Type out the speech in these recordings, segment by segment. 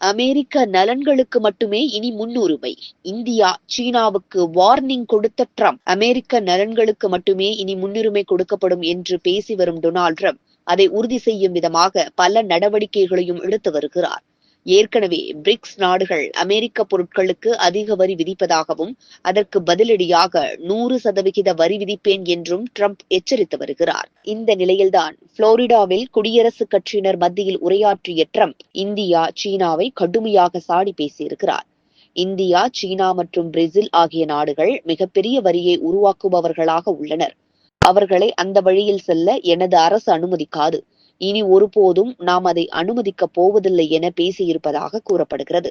அமெரிக்க நலன்களுக்கு மட்டுமே இனி முன்னுரிமை. இந்தியா சீனாவுக்கு வார்னிங் கொடுத்த ட்ரம்ப் அமெரிக்க நலன்களுக்கு மட்டுமே இனி முன்னுரிமை கொடுக்கப்படும் என்று பேசி வரும் டொனால்ட் ட்ரம்ப் அதை உறுதி செய்யும் விதமாக பல நடவடிக்கைகளையும் எடுத்து வருகிறார். ஏற்கனவே பிரிக்ஸ் நாடுகள் அமெரிக்க பொருட்களுக்கு அதிக வரி விதிப்பதாகவும் அதற்கு பதிலடியாக நூறு சதவிகித வரி விதிப்பேன் என்றும் ட்ரம்ப் எச்சரித்து வருகிறார். இந்த நிலையில்தான் புளோரிடாவில் குடியரசுக் கட்சியினர் மத்தியில் உரையாற்றிய ட்ரம்ப் இந்தியா சீனாவை கடுமையாக சாடி பேசியிருக்கிறார். இந்தியா சீனா மற்றும் பிரேசில் ஆகிய நாடுகள் மிகப்பெரிய வரியை உருவாக்குபவர்களாக உள்ளனர். அவர்களை அந்த வழியில் செல்ல எனது அரசு அனுமதிக்காது. இனி ஒருபோதும் நாம் அதை அனுமதிக்கப் போவதில்லை என பேசியிருப்பதாக கூறப்படுகிறது.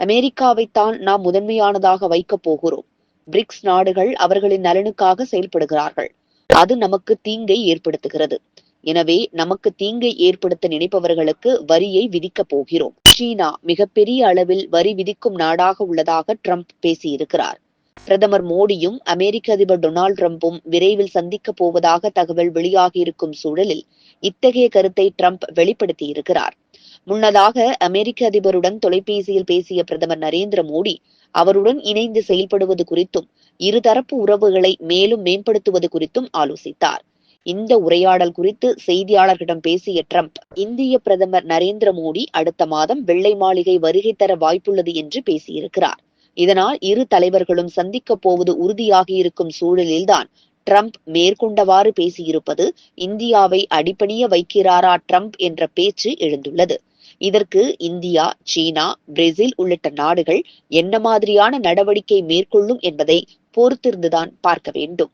அமெரிக்காவைத்தான் நாம் முதன்மையானதாக வைக்கப் போகிறோம். பிரிக்ஸ் நாடுகள் அவர்களின் நலனுக்காக செயல்படுகிறார்கள். அது நமக்கு தீங்கை ஏற்படுத்துகிறது. எனவே நமக்கு தீங்கை ஏற்படுத்த நினைப்பவர்களுக்கு வரியை விதிக்கப் போகிறோம். சீனா மிகப்பெரிய அளவில் வரி விதிக்கும் நாடாக உள்ளதாக ட்ரம்ப் பேசியிருக்கிறார். பிரதமர் மோடியும் அமெரிக்க அதிபர் டொனால்டு ட்ரம்பும் விரைவில் சந்திக்கப் போவதாக தகவல் வெளியாகியிருக்கும் சூழலில் இத்தகைய கருத்தை ட்ரம்ப் வெளிப்படுத்தியிருக்கிறார். முன்னதாக அமெரிக்க அதிபருடன் தொலைபேசியில் பேசிய பிரதமர் நரேந்திர மோடி அவருடன் இணைந்து செயல்படுவது குறித்தும் இருதரப்பு உறவுகளை மேலும் மேம்படுத்துவது குறித்தும் ஆலோசித்தார். இந்த உரையாடல் குறித்து செய்தியாளர்களிடம் பேசிய ட்ரம்ப் இந்திய பிரதமர் நரேந்திர மோடி அடுத்த மாதம் வெள்ளை மாளிகை வருகை தர வாய்ப்புள்ளது என்று பேசியிருக்கிறார். இதனால் இரு தலைவர்களும் சந்திக்கப் போவது உறுதியாகியிருக்கும் சூழலில்தான் ட்ரம்ப் மேற்கொண்டவாறு பேசியிருப்பது இந்தியாவை அடிப்பணிய வைக்கிறாரா ட்ரம்ப் என்ற பேச்சு எழுந்துள்ளது. இதற்கு இந்தியா சீனா பிரேசில் உள்ளிட்ட நாடுகள் என்ன மாதிரியான நடவடிக்கை மேற்கொள்ளும் என்பதை பொறுத்திருந்துதான் பார்க்க வேண்டும்.